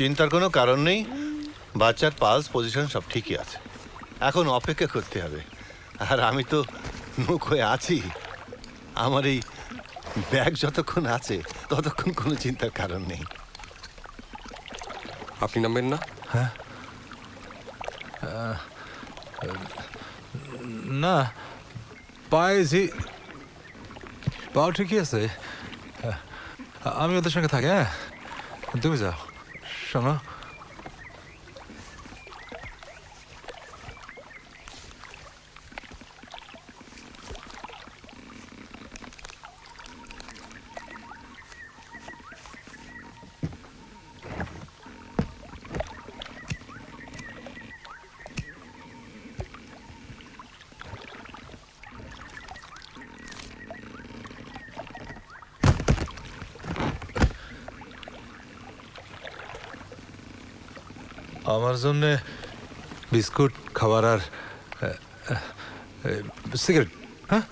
চিন্তার কোনো কারণ নেই। বাচ্চার পালস পজিশন সব ঠিকই আছে। এখন অপেক্ষা করতে হবে। আর আমি তো নৌকোয় আছি। আমার এই ব্যাগ যতক্ষণ আছে ততক্ষণ কোনো চিন্তার কারণ নেই। আপনি নামবেন না? হ্যাঁ। না পায়ে যে পাও ঠিকই আছে। হ্যাঁ, আমি ওদের সঙ্গে থাকি হ্যাঁ। তুমি যাও। 什么？আমার জন্যে বিস্কুট খাবার আর সিগারেট হ্যাঁ?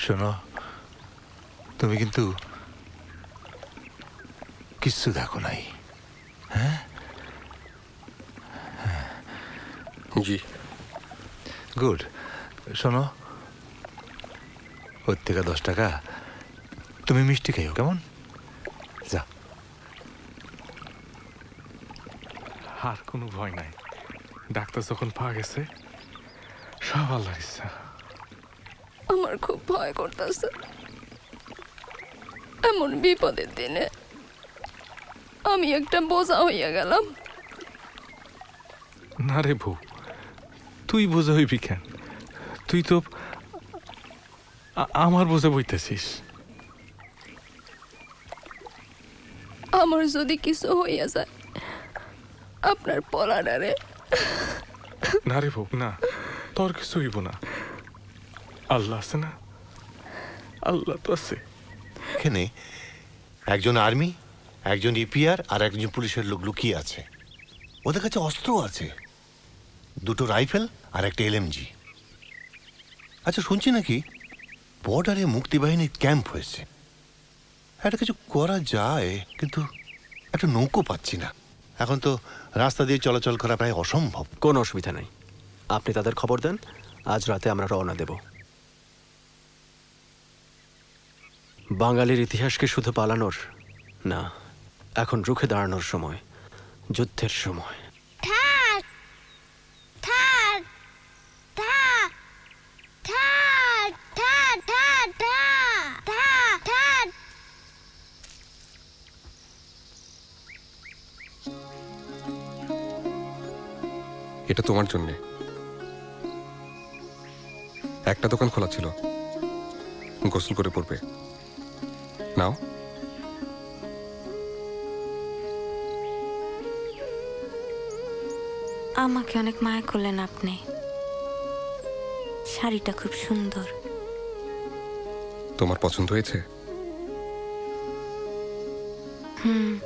শোনো তুমি কিন্তু কিচ্ছু দেখো নাই হ্যাঁ? জি। গুড শোনো ওর থেকে দশ টাকা তুমি মিষ্টি খাইও কেমন? আর কোনো ভয় নাই। ডাক্তার যখন পাওয়া গেছে সব আল্লাহর ইচ্ছা। আমার খুব ভয় করতেছে। এমন বিপদের দিনে আমি একটা বোঝা হইয়া গেলাম। না রে বউ তুই বোঝা হইবি কেন? তুই তো আমার বোঝা বইতেছিস। আমার যদি কিছু হইয়া যায় আপনার পলাডারে না রে বউ না তোর কিছু হইব না। আল্লাহ আছে না? আল্লাহ তো আছে। এখানে একজন আর্মি একজন ইপিআর আর একজন পুলিশের লোক লুকিয়ে আছে। ওদের কাছে অস্ত্র আছে। দুটো রাইফেল আর একটা এলএমজি। আচ্ছা শুনছি নাকি বর্ডারে মুক্তিবাহিনীর ক্যাম্প হয়েছে। একটা কিছু করা যায় কিন্তু একটা নৌকো পাচ্ছি না। এখন তো রাস্তা দিয়ে চলাচল করা প্রায় অসম্ভব। কোনো অসুবিধা নেই। আপনি তাদের খবর দেন, আজ রাতে আমরা রওনা দেব। বাঙালির ইতিহাসকে শুধু পালানোর না, এখন রুখে দাঁড়ানোর সময়, যুদ্ধের সময়। এটা তোমার জন্যে। একটা দোকান খোলা ছিল। গোসল করে পড়বে। নাও। আমাকে অনেক মায়া করলেন আপনি। শাড়িটা খুব সুন্দর। তোমার পছন্দ হয়েছে? হুম।